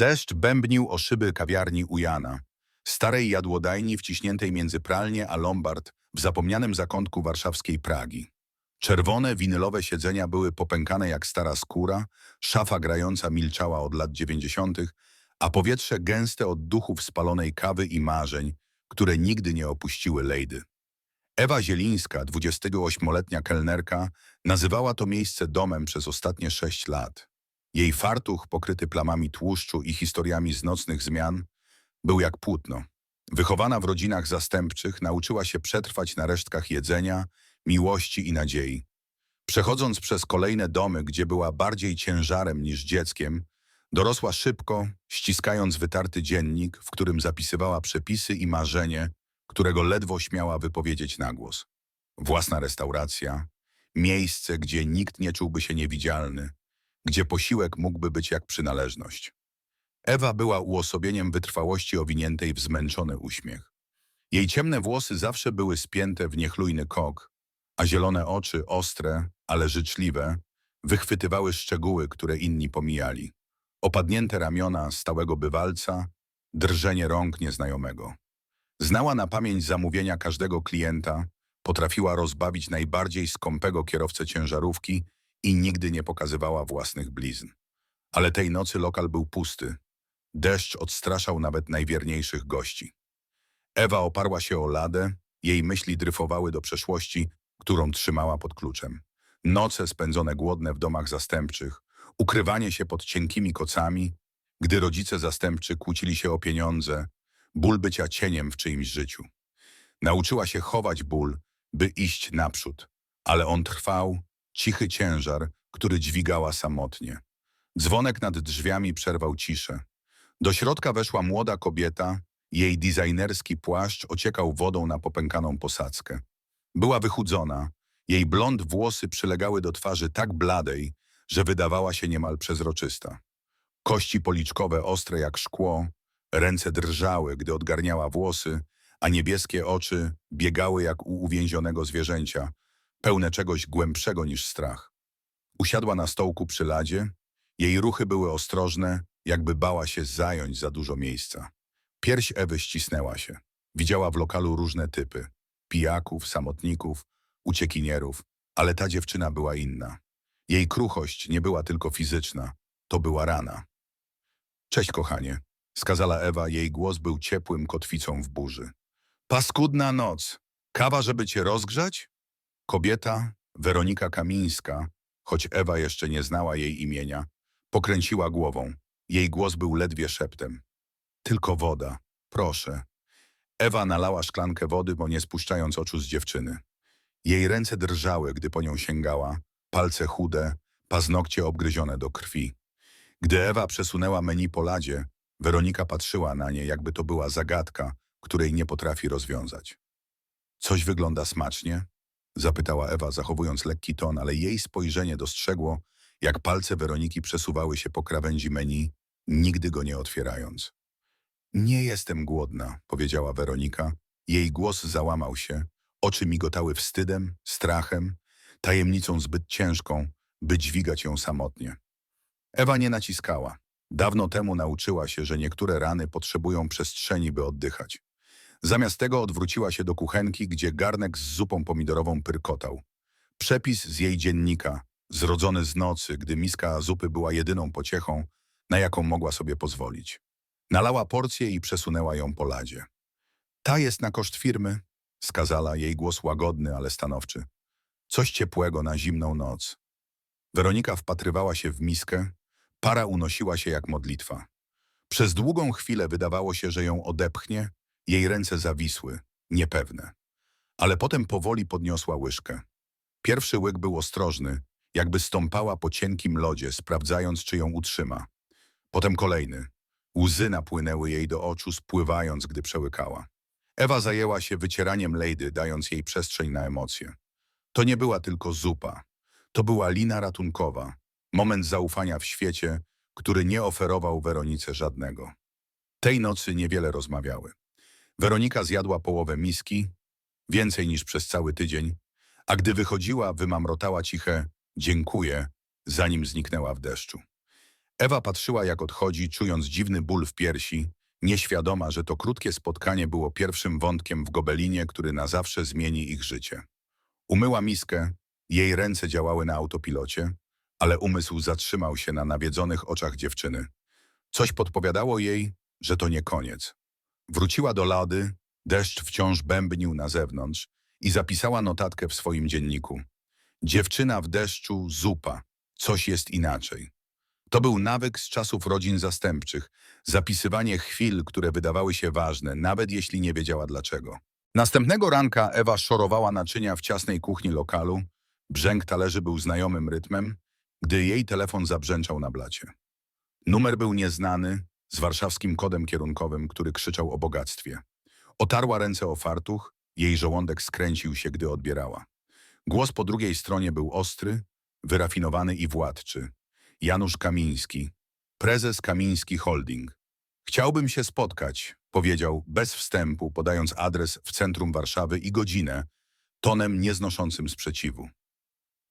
Deszcz bębnił o szyby kawiarni u Jana, starej jadłodajni wciśniętej między pralnię a lombard w zapomnianym zakątku warszawskiej Pragi. Czerwone, winylowe siedzenia były popękane jak stara skóra, szafa grająca milczała od lat dziewięćdziesiątych, a powietrze gęste od duchów spalonej kawy i marzeń, które nigdy nie opuściły Lejdy. Ewa Zielińska, 28-letnia kelnerka, nazywała to miejsce domem przez ostatnie sześć lat. Jej fartuch, pokryty plamami tłuszczu i historiami z nocnych zmian, był jak płótno. Wychowana w rodzinach zastępczych, nauczyła się przetrwać na resztkach jedzenia, miłości i nadziei. Przechodząc przez kolejne domy, gdzie była bardziej ciężarem niż dzieckiem, dorosła szybko, ściskając wytarty dziennik, w którym zapisywała przepisy i marzenie, którego ledwo śmiała wypowiedzieć na głos. Własna restauracja, miejsce, gdzie nikt nie czułby się niewidzialny, gdzie posiłek mógłby być jak przynależność. Ewa była uosobieniem wytrwałości owiniętej w zmęczony uśmiech. Jej ciemne włosy zawsze były spięte w niechlujny kok, a zielone oczy, ostre, ale życzliwe, wychwytywały szczegóły, które inni pomijali. Opadnięte ramiona stałego bywalca, drżenie rąk nieznajomego. Znała na pamięć zamówienia każdego klienta, potrafiła rozbawić najbardziej skąpego kierowcę ciężarówki i nigdy nie pokazywała własnych blizn. Ale tej nocy lokal był pusty. Deszcz odstraszał nawet najwierniejszych gości. Ewa oparła się o ladę, jej myśli dryfowały do przeszłości, którą trzymała pod kluczem. Noce spędzone głodne w domach zastępczych, ukrywanie się pod cienkimi kocami, gdy rodzice zastępczy kłócili się o pieniądze, ból bycia cieniem w czyimś życiu. Nauczyła się chować ból, by iść naprzód, ale on trwał, cichy ciężar, który dźwigała samotnie. Dzwonek nad drzwiami przerwał ciszę. Do środka weszła młoda kobieta, jej designerski płaszcz ociekał wodą na popękaną posadzkę. Była wychudzona, jej blond włosy przylegały do twarzy tak bladej, że wydawała się niemal przezroczysta. Kości policzkowe ostre jak szkło, ręce drżały, gdy odgarniała włosy, a niebieskie oczy biegały jak u uwięzionego zwierzęcia, pełne czegoś głębszego niż strach. Usiadła na stołku przy ladzie, jej ruchy były ostrożne, jakby bała się zająć za dużo miejsca. Pierś Ewy ścisnęła się. Widziała w lokalu różne typy. Pijaków, samotników, uciekinierów, ale ta dziewczyna była inna. Jej kruchość nie była tylko fizyczna, to była rana. Cześć, kochanie, skazała Ewa, jej głos był ciepłym kotwicą w burzy. Paskudna noc. Kawa, żeby cię rozgrzać? Kobieta, Weronika Kamińska, choć Ewa jeszcze nie znała jej imienia, pokręciła głową. Jej głos był ledwie szeptem. Tylko woda, proszę. Ewa nalała szklankę wody, bo nie spuszczając oczu z dziewczyny. Jej ręce drżały, gdy po nią sięgała, palce chude, paznokcie obgryzione do krwi. Gdy Ewa przesunęła menu po ladzie, Weronika patrzyła na nie, jakby to była zagadka, której nie potrafi rozwiązać. Coś wygląda smacznie? Zapytała Ewa, zachowując lekki ton, ale jej spojrzenie dostrzegło, jak palce Weroniki przesuwały się po krawędzi menu, nigdy go nie otwierając. Nie jestem głodna, powiedziała Weronika. Jej głos załamał się, oczy migotały wstydem, strachem, tajemnicą zbyt ciężką, by dźwigać ją samotnie. Ewa nie naciskała. Dawno temu nauczyła się, że niektóre rany potrzebują przestrzeni, by oddychać. Zamiast tego odwróciła się do kuchenki, gdzie garnek z zupą pomidorową pyrkotał. Przepis z jej dziennika, zrodzony z nocy, gdy miska zupy była jedyną pociechą, na jaką mogła sobie pozwolić. Nalała porcję i przesunęła ją po ladzie. Ta jest na koszt firmy, skazała jej głos łagodny, ale stanowczy. Coś ciepłego na zimną noc. Weronika wpatrywała się w miskę, para unosiła się jak modlitwa. Przez długą chwilę wydawało się, że ją odepchnie, jej ręce zawisły, niepewne. Ale potem powoli podniosła łyżkę. Pierwszy łyk był ostrożny, jakby stąpała po cienkim lodzie, sprawdzając, czy ją utrzyma. Potem kolejny. Łzy napłynęły jej do oczu, spływając, gdy przełykała. Ewa zajęła się wycieraniem Lejdy, dając jej przestrzeń na emocje. To nie była tylko zupa. To była lina ratunkowa, moment zaufania w świecie, który nie oferował Weronice żadnego. Tej nocy niewiele rozmawiały. Weronika zjadła połowę miski, więcej niż przez cały tydzień, a gdy wychodziła, wymamrotała ciche dziękuję, zanim zniknęła w deszczu. Ewa patrzyła, jak odchodzi, czując dziwny ból w piersi, nieświadoma, że to krótkie spotkanie było pierwszym wątkiem w gobelinie, który na zawsze zmieni ich życie. Umyła miskę, jej ręce działały na autopilocie, ale umysł zatrzymał się na nawiedzonych oczach dziewczyny. Coś podpowiadało jej, że to nie koniec. Wróciła do lady, deszcz wciąż bębnił na zewnątrz i zapisała notatkę w swoim dzienniku. Dziewczyna w deszczu, zupa. Coś jest inaczej. To był nawyk z czasów rodzin zastępczych, zapisywanie chwil, które wydawały się ważne, nawet jeśli nie wiedziała dlaczego. Następnego ranka Ewa szorowała naczynia w ciasnej kuchni lokalu. Brzęk talerzy był znajomym rytmem, gdy jej telefon zabrzęczał na blacie. Numer był nieznany, z warszawskim kodem kierunkowym, który krzyczał o bogactwie. Otarła ręce o fartuch, jej żołądek skręcił się, gdy odbierała. Głos po drugiej stronie był ostry, wyrafinowany i władczy. Janusz Kamiński, prezes Kamiński Holding. Chciałbym się spotkać, powiedział bez wstępu, podając adres w centrum Warszawy i godzinę, tonem nieznoszącym sprzeciwu.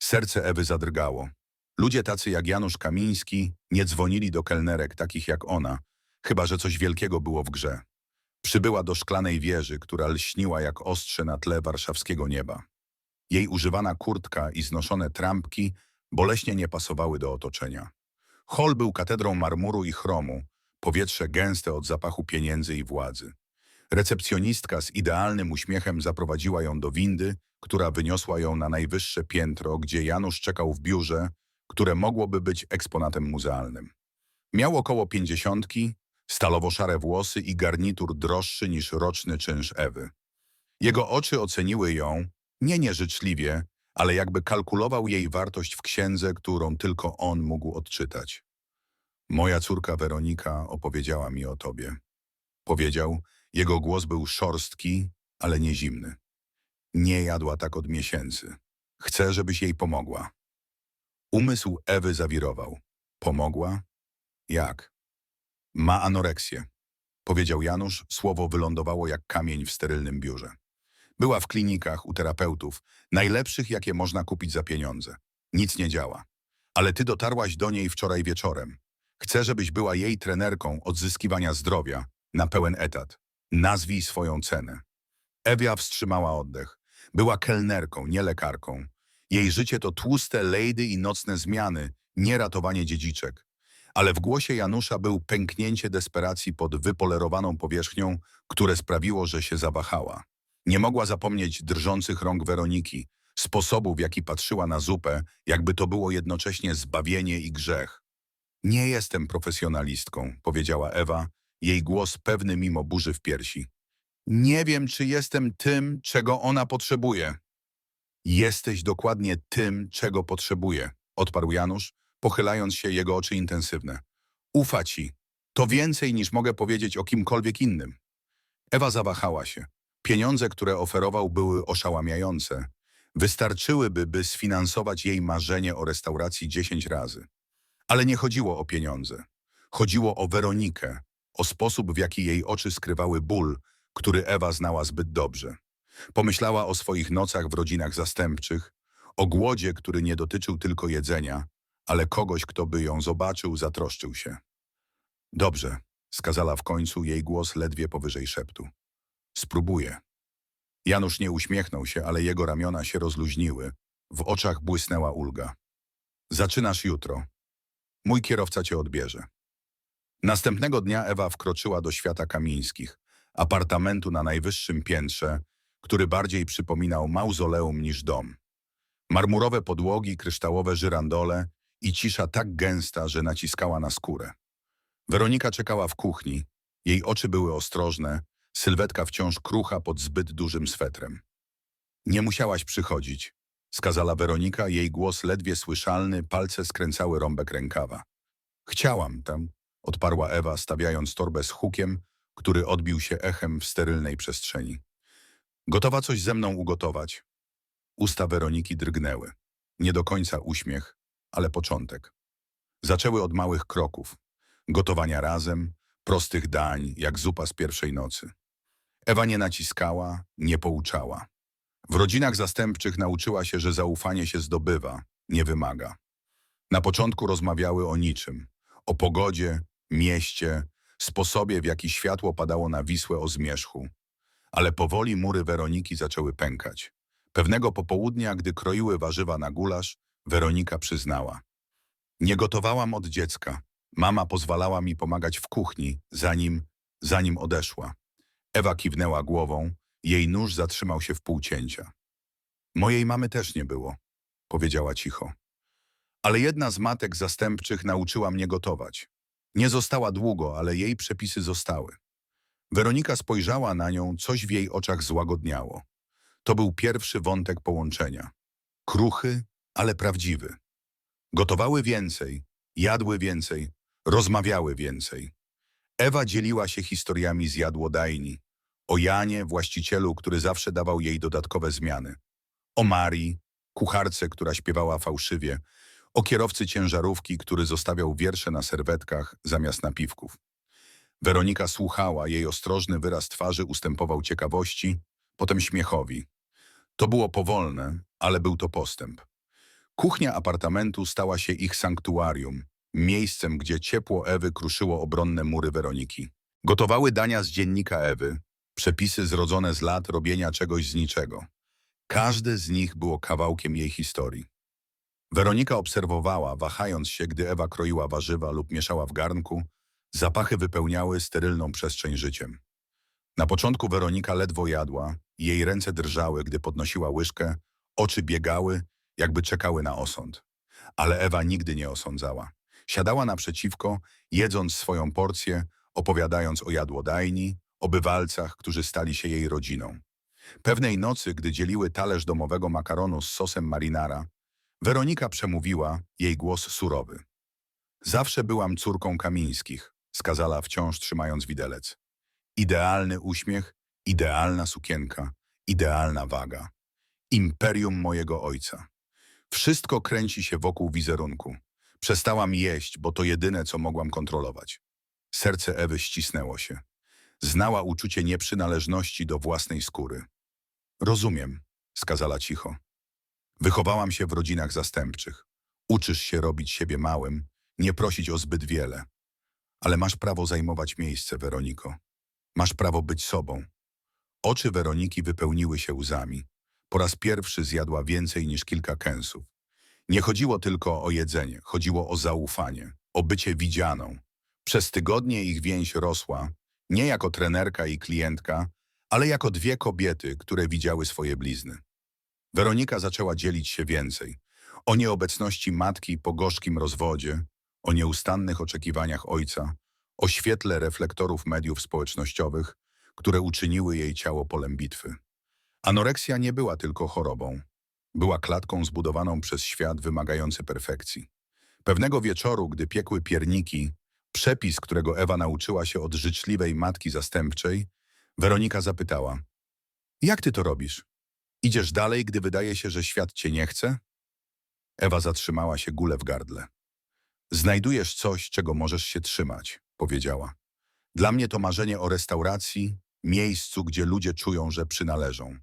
Serce Ewy zadrgało. Ludzie tacy jak Janusz Kamiński nie dzwonili do kelnerek takich jak ona, chyba że coś wielkiego było w grze. Przybyła do szklanej wieży, która lśniła jak ostrze na tle warszawskiego nieba. Jej używana kurtka i znoszone trampki boleśnie nie pasowały do otoczenia. Hol był katedrą marmuru i chromu, powietrze gęste od zapachu pieniędzy i władzy. Recepcjonistka z idealnym uśmiechem zaprowadziła ją do windy, która wyniosła ją na najwyższe piętro, gdzie Janusz czekał w biurze, które mogłoby być eksponatem muzealnym. Miał około pięćdziesiątki, stalowo-szare włosy i garnitur droższy niż roczny czynsz Ewy. Jego oczy oceniły ją, nie nieżyczliwie, ale jakby kalkulował jej wartość w księdze, którą tylko on mógł odczytać. Moja córka Weronika opowiedziała mi o tobie. Powiedział, jego głos był szorstki, ale nie zimny. Nie jadła tak od miesięcy. Chcę, żebyś jej pomogła. Umysł Ewy zawirował. Pomogła? Jak? Ma anoreksję. Powiedział Janusz, słowo wylądowało jak kamień w sterylnym biurze. Była w klinikach u terapeutów, najlepszych, jakie można kupić za pieniądze. Nic nie działa. Ale ty dotarłaś do niej wczoraj wieczorem. Chcę, żebyś była jej trenerką odzyskiwania zdrowia na pełen etat. Nazwij swoją cenę. Ewia wstrzymała oddech. Była kelnerką, nie lekarką. Jej życie to tłuste lejdy i nocne zmiany, nie ratowanie dziedziczek. Ale w głosie Janusza był pęknięcie desperacji pod wypolerowaną powierzchnią, które sprawiło, że się zawahała. Nie mogła zapomnieć drżących rąk Weroniki, sposobu, w jaki patrzyła na zupę, jakby to było jednocześnie zbawienie i grzech. Nie jestem profesjonalistką, powiedziała Ewa, jej głos pewny mimo burzy w piersi. Nie wiem, czy jestem tym, czego ona potrzebuje. Jesteś dokładnie tym, czego potrzebuje, odparł Janusz, pochylając się jego oczy intensywne. Ufa ci. To więcej niż mogę powiedzieć o kimkolwiek innym. Ewa zawahała się. Pieniądze, które oferował, były oszałamiające. Wystarczyłyby, by sfinansować jej marzenie o restauracji dziesięć razy. Ale nie chodziło o pieniądze. Chodziło o Weronikę, o sposób, w jaki jej oczy skrywały ból, który Ewa znała zbyt dobrze. Pomyślała o swoich nocach w rodzinach zastępczych, o głodzie, który nie dotyczył tylko jedzenia, ale kogoś, kto by ją zobaczył, zatroszczył się. Dobrze, skazała w końcu jej głos ledwie powyżej szeptu. Spróbuję. Janusz nie uśmiechnął się, ale jego ramiona się rozluźniły. W oczach błysnęła ulga. Zaczynasz jutro. Mój kierowca cię odbierze. Następnego dnia Ewa wkroczyła do świata Kamińskich, apartamentu na najwyższym piętrze, który bardziej przypominał mauzoleum niż dom. Marmurowe podłogi, kryształowe żyrandole i cisza tak gęsta, że naciskała na skórę. Weronika czekała w kuchni. Jej oczy były ostrożne, sylwetka wciąż krucha pod zbyt dużym swetrem. Nie musiałaś przychodzić, skazała Weronika, jej głos ledwie słyszalny, palce skręcały rąbek rękawa. Chciałam tam, odparła Ewa, stawiając torbę z hukiem, który odbił się echem w sterylnej przestrzeni. Gotowa coś ze mną ugotować? Usta Weroniki drgnęły. Nie do końca uśmiech, ale początek. Zaczęły od małych kroków. Gotowania razem, prostych dań, jak zupa z pierwszej nocy. Ewa nie naciskała, nie pouczała. W rodzinach zastępczych nauczyła się, że zaufanie się zdobywa, nie wymaga. Na początku rozmawiały o niczym. O pogodzie, mieście, sposobie, w jaki światło padało na Wisłę o zmierzchu. Ale powoli mury Weroniki zaczęły pękać. Pewnego popołudnia, gdy kroiły warzywa na gulasz, Weronika przyznała. Nie gotowałam od dziecka. Mama pozwalała mi pomagać w kuchni, zanim, zanim odeszła. Ewa kiwnęła głową, jej nóż zatrzymał się w półcięcia. Mojej mamy też nie było, powiedziała cicho. Ale jedna z matek zastępczych nauczyła mnie gotować. Nie została długo, ale jej przepisy zostały. Weronika spojrzała na nią, coś w jej oczach złagodniało. To był pierwszy wątek połączenia. Kruchy, ale prawdziwy. Gotowały więcej, jadły więcej, rozmawiały więcej. Ewa dzieliła się historiami z jadłodajni. O Janie, właścicielu, który zawsze dawał jej dodatkowe zmiany. O Marii, kucharce, która śpiewała fałszywie. O kierowcy ciężarówki, który zostawiał wiersze na serwetkach zamiast napiwków. Weronika słuchała, jej ostrożny wyraz twarzy ustępował ciekawości, potem śmiechowi. To było powolne, ale był to postęp. Kuchnia apartamentu stała się ich sanktuarium, miejscem, gdzie ciepło Ewy kruszyło obronne mury Weroniki. Gotowały dania z dziennika Ewy, przepisy zrodzone z lat robienia czegoś z niczego. Każde z nich było kawałkiem jej historii. Weronika obserwowała, wahając się, gdy Ewa kroiła warzywa lub mieszała w garnku, zapachy wypełniały sterylną przestrzeń życiem. Na początku Weronika ledwo jadła, jej ręce drżały, gdy podnosiła łyżkę, oczy biegały, jakby czekały na osąd. Ale Ewa nigdy nie osądzała. Siadała naprzeciwko, jedząc swoją porcję, opowiadając o jadłodajni, o bywalcach, którzy stali się jej rodziną. Pewnej nocy, gdy dzieliły talerz domowego makaronu z sosem marinara, Weronika przemówiła, jej głos surowy. Zawsze byłam córką Kamińskich, skazała wciąż trzymając widelec. Idealny uśmiech, idealna sukienka, idealna waga. Imperium mojego ojca. Wszystko kręci się wokół wizerunku. Przestałam jeść, bo to jedyne, co mogłam kontrolować. Serce Ewy ścisnęło się. Znała uczucie nieprzynależności do własnej skóry. Rozumiem, skazała cicho. Wychowałam się w rodzinach zastępczych. Uczysz się robić siebie małym, nie prosić o zbyt wiele. Ale masz prawo zajmować miejsce, Weroniko. Masz prawo być sobą. Oczy Weroniki wypełniły się łzami. Po raz pierwszy zjadła więcej niż kilka kęsów. Nie chodziło tylko o jedzenie, chodziło o zaufanie, o bycie widzianą. Przez tygodnie ich więź rosła, nie jako trenerka i klientka, ale jako dwie kobiety, które widziały swoje blizny. Weronika zaczęła dzielić się więcej. O nieobecności matki po gorzkim rozwodzie, o nieustannych oczekiwaniach ojca, o świetle reflektorów mediów społecznościowych, które uczyniły jej ciało polem bitwy. Anoreksja nie była tylko chorobą. Była klatką zbudowaną przez świat wymagający perfekcji. Pewnego wieczoru, gdy piekły pierniki, przepis, którego Ewa nauczyła się od życzliwej matki zastępczej, Weronika zapytała, jak ty to robisz? Idziesz dalej, gdy wydaje się, że świat cię nie chce? Ewa zatrzymała się gule w gardle. Znajdujesz coś, czego możesz się trzymać, powiedziała. Dla mnie to marzenie o restauracji, miejscu, gdzie ludzie czują, że przynależą.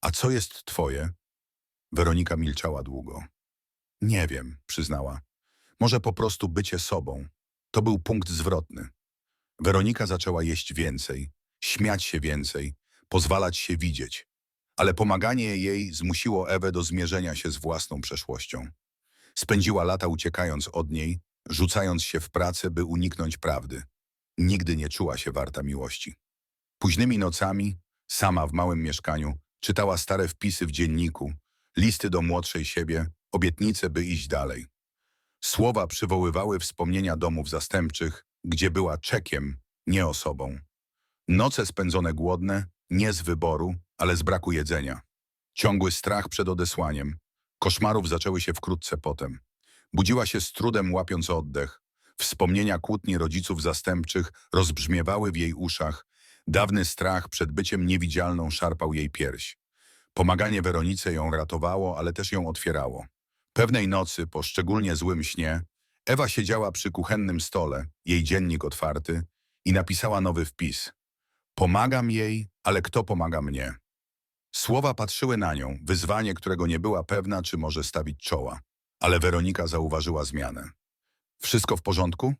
A co jest twoje? Weronika milczała długo. Nie wiem, przyznała. Może po prostu bycie sobą. To był punkt zwrotny. Weronika zaczęła jeść więcej, śmiać się więcej, pozwalać się widzieć. Ale pomaganie jej zmusiło Ewę do zmierzenia się z własną przeszłością. Spędziła lata uciekając od niej, rzucając się w pracę, by uniknąć prawdy. Nigdy nie czuła się warta miłości. Późnymi nocami, sama w małym mieszkaniu, czytała stare wpisy w dzienniku, listy do młodszej siebie, obietnice, by iść dalej. Słowa przywoływały wspomnienia domów zastępczych, gdzie była czekiem, nie osobą. Noce spędzone głodne, nie z wyboru, ale z braku jedzenia. Ciągły strach przed odesłaniem. Koszmarów zaczęły się wkrótce potem. Budziła się z trudem łapiąc oddech. Wspomnienia kłótni rodziców zastępczych rozbrzmiewały w jej uszach. Dawny strach przed byciem niewidzialną szarpał jej pierś. Pomaganie Weronice ją ratowało, ale też ją otwierało. Pewnej nocy, po szczególnie złym śnie, Ewa siedziała przy kuchennym stole, jej dziennik otwarty, i napisała nowy wpis. Pomagam jej, ale kto pomaga mnie? Słowa patrzyły na nią, wyzwanie, którego nie była pewna, czy może stawić czoła. Ale Weronika zauważyła zmianę. Wszystko w porządku?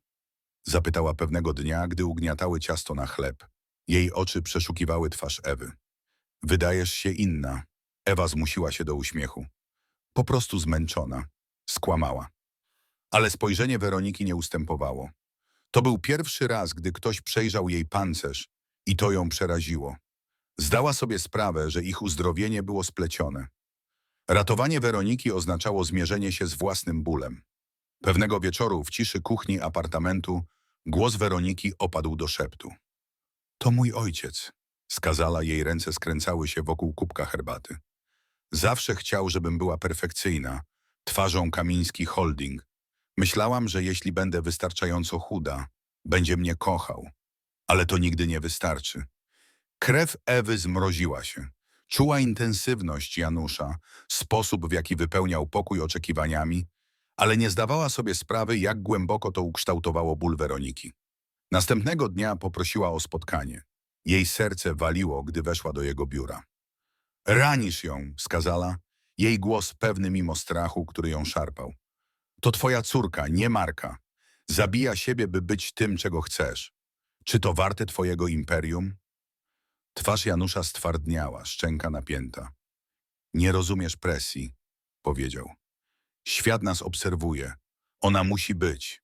Zapytała pewnego dnia, gdy ugniatały ciasto na chleb. Jej oczy przeszukiwały twarz Ewy. Wydajesz się inna. Ewa zmusiła się do uśmiechu. Po prostu zmęczona. Skłamała. Ale spojrzenie Weroniki nie ustępowało. To był pierwszy raz, gdy ktoś przejrzał jej pancerz i to ją przeraziło. Zdała sobie sprawę, że ich uzdrowienie było splecione. Ratowanie Weroniki oznaczało zmierzenie się z własnym bólem. Pewnego wieczoru w ciszy kuchni apartamentu głos Weroniki opadł do szeptu. To mój ojciec. Skazala jej ręce skręcały się wokół kubka herbaty. Zawsze chciał, żebym była perfekcyjna, twarzą Kamiński Holding. Myślałam, że jeśli będę wystarczająco chuda, będzie mnie kochał. Ale to nigdy nie wystarczy. Krew Ewy zmroziła się. Czuła intensywność Janusza, sposób w jaki wypełniał pokój oczekiwaniami, ale nie zdawała sobie sprawy, jak głęboko to ukształtowało ból Weroniki. Następnego dnia poprosiła o spotkanie. Jej serce waliło, gdy weszła do jego biura. Ranisz ją, skazala, jej głos pewny mimo strachu, który ją szarpał. To twoja córka, nie Marka. Zabija siebie, by być tym, czego chcesz. Czy to warte twojego imperium? Twarz Janusza stwardniała, szczęka napięta. Nie rozumiesz presji, powiedział. Świat nas obserwuje. Ona musi być.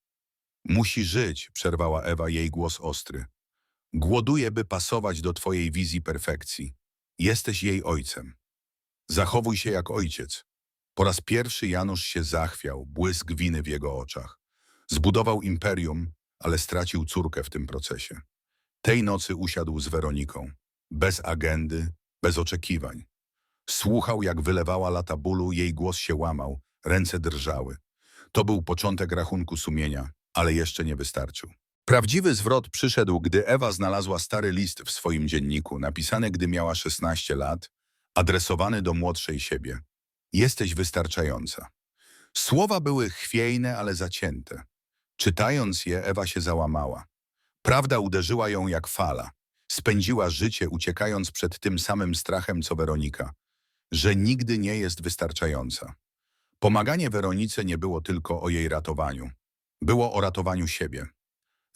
Musi żyć, przerwała Ewa jej głos ostry. Głoduje, by pasować do twojej wizji perfekcji. Jesteś jej ojcem. Zachowuj się jak ojciec. Po raz pierwszy Janusz się zachwiał, błysk winy w jego oczach. Zbudował imperium, ale stracił córkę w tym procesie. Tej nocy usiadł z Weroniką. Bez agendy, bez oczekiwań. Słuchał, jak wylewała lata bólu, jej głos się łamał, ręce drżały. To był początek rachunku sumienia, ale jeszcze nie wystarczył. Prawdziwy zwrot przyszedł, gdy Ewa znalazła stary list w swoim dzienniku, napisany, gdy miała 16 lat, adresowany do młodszej siebie. Jesteś wystarczająca. Słowa były chwiejne, ale zacięte. Czytając je, Ewa się załamała. Prawda uderzyła ją jak fala. Spędziła życie uciekając przed tym samym strachem, co Weronika, że nigdy nie jest wystarczająca. Pomaganie Weronice nie było tylko o jej ratowaniu. Było o ratowaniu siebie.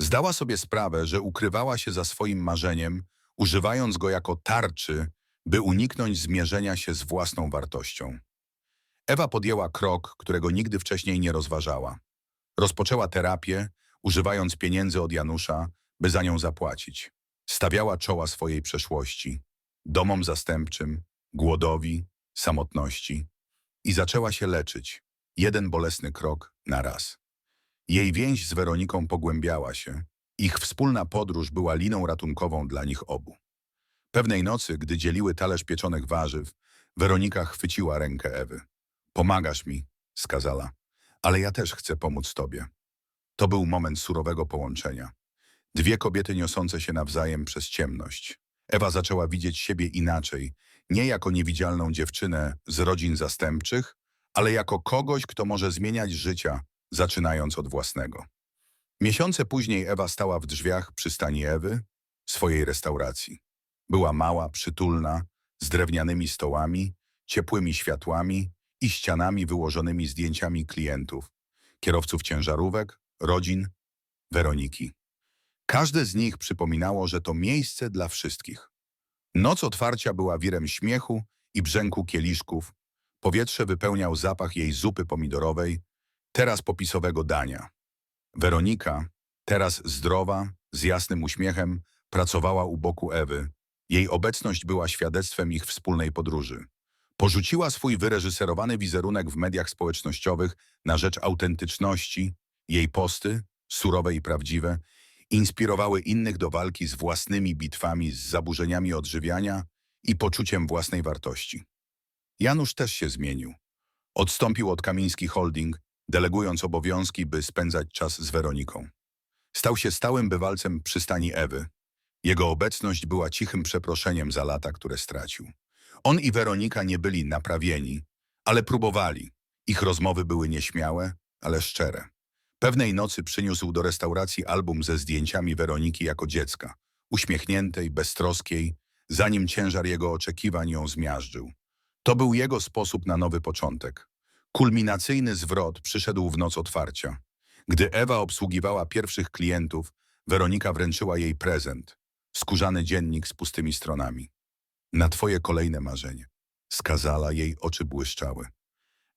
Zdała sobie sprawę, że ukrywała się za swoim marzeniem, używając go jako tarczy, by uniknąć zmierzenia się z własną wartością. Ewa podjęła krok, którego nigdy wcześniej nie rozważała. Rozpoczęła terapię, używając pieniędzy od Janusza, by za nią zapłacić. Stawiała czoła swojej przeszłości, domom zastępczym, głodowi, samotności i zaczęła się leczyć, jeden bolesny krok na raz. Jej więź z Weroniką pogłębiała się, ich wspólna podróż była liną ratunkową dla nich obu. Pewnej nocy, gdy dzieliły talerz pieczonych warzyw, Weronika chwyciła rękę Ewy. Pomagasz mi, skazala, ale ja też chcę pomóc tobie. To był moment surowego połączenia. Dwie kobiety niosące się nawzajem przez ciemność. Ewa zaczęła widzieć siebie inaczej, nie jako niewidzialną dziewczynę z rodzin zastępczych, ale jako kogoś, kto może zmieniać życia, zaczynając od własnego. Miesiące później Ewa stała w drzwiach przystani Ewy, swojej restauracji. Była mała, przytulna, z drewnianymi stołami, ciepłymi światłami i ścianami wyłożonymi zdjęciami klientów, kierowców ciężarówek, rodzin, Weroniki. Każde z nich przypominało, że to miejsce dla wszystkich. Noc otwarcia była wirem śmiechu i brzęku kieliszków. Powietrze wypełniał zapach jej zupy pomidorowej, teraz popisowego dania. Weronika, teraz zdrowa, z jasnym uśmiechem, pracowała u boku Ewy. Jej obecność była świadectwem ich wspólnej podróży. Porzuciła swój wyreżyserowany wizerunek w mediach społecznościowych na rzecz autentyczności. Jej posty, surowe i prawdziwe, inspirowały innych do walki z własnymi bitwami, z zaburzeniami odżywiania i poczuciem własnej wartości. Janusz też się zmienił. Odstąpił od Kamiński Holding, delegując obowiązki, by spędzać czas z Weroniką. Stał się stałym bywalcem przystani Ewy. Jego obecność była cichym przeproszeniem za lata, które stracił. On i Weronika nie byli naprawieni, ale próbowali. Ich rozmowy były nieśmiałe, ale szczere. Pewnej nocy przyniósł do restauracji album ze zdjęciami Weroniki jako dziecka, uśmiechniętej, beztroskiej, zanim ciężar jego oczekiwań ją zmiażdżył. To był jego sposób na nowy początek. Kulminacyjny zwrot przyszedł w noc otwarcia, Gdy Ewa obsługiwała pierwszych klientów, Weronika wręczyła jej prezent. Skórzany dziennik z pustymi stronami. Na twoje kolejne marzenie. Skazala, jej oczy błyszczały.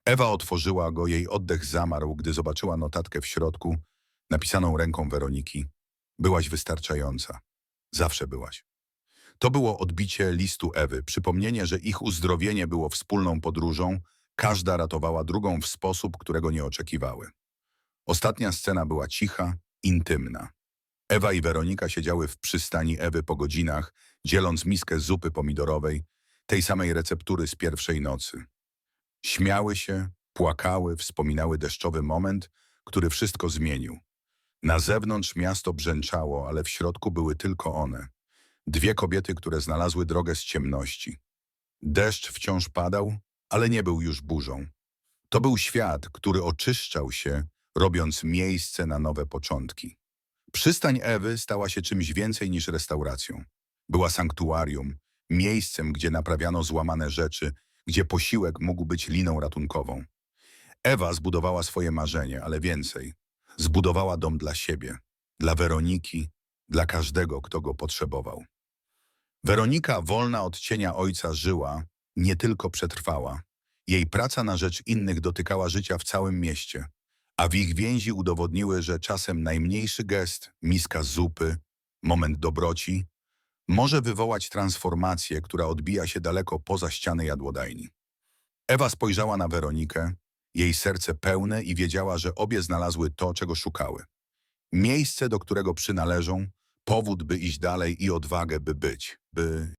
Ewa otworzyła go, jej oddech zamarł, gdy zobaczyła notatkę w środku, napisaną ręką Weroniki. Byłaś wystarczająca. Zawsze byłaś. To było odbicie listu Ewy, przypomnienie, że ich uzdrowienie było wspólną podróżą, każda ratowała drugą w sposób, którego nie oczekiwały. Ostatnia scena była cicha, intymna. Ewa i Weronika siedziały w przystani Ewy po godzinach, dzieląc miskę zupy pomidorowej, tej samej receptury z pierwszej nocy. Śmiały się, płakały, wspominały deszczowy moment, który wszystko zmienił. Na zewnątrz miasto brzęczało, ale w środku były tylko one. Dwie kobiety, które znalazły drogę z ciemności. Deszcz wciąż padał, ale nie był już burzą. To był świat, który oczyszczał się, robiąc miejsce na nowe początki. Przystań Ewy stała się czymś więcej niż restauracją. Była sanktuarium, miejscem, gdzie naprawiano złamane rzeczy, gdzie posiłek mógł być liną ratunkową. Ewa zbudowała swoje marzenie, ale więcej. Zbudowała dom dla siebie, dla Weroniki, dla każdego, kto go potrzebował. Weronika, wolna od cienia ojca, żyła, nie tylko przetrwała. Jej praca na rzecz innych dotykała życia w całym mieście, a w ich więzi udowodniły, że czasem najmniejszy gest, miska zupy, moment dobroci, może wywołać transformację, która odbija się daleko poza ściany jadłodajni. Ewa spojrzała na Weronikę, jej serce pełne i wiedziała, że obie znalazły to, czego szukały. Miejsce, do którego przynależą, powód, by iść dalej i odwagę, by być, by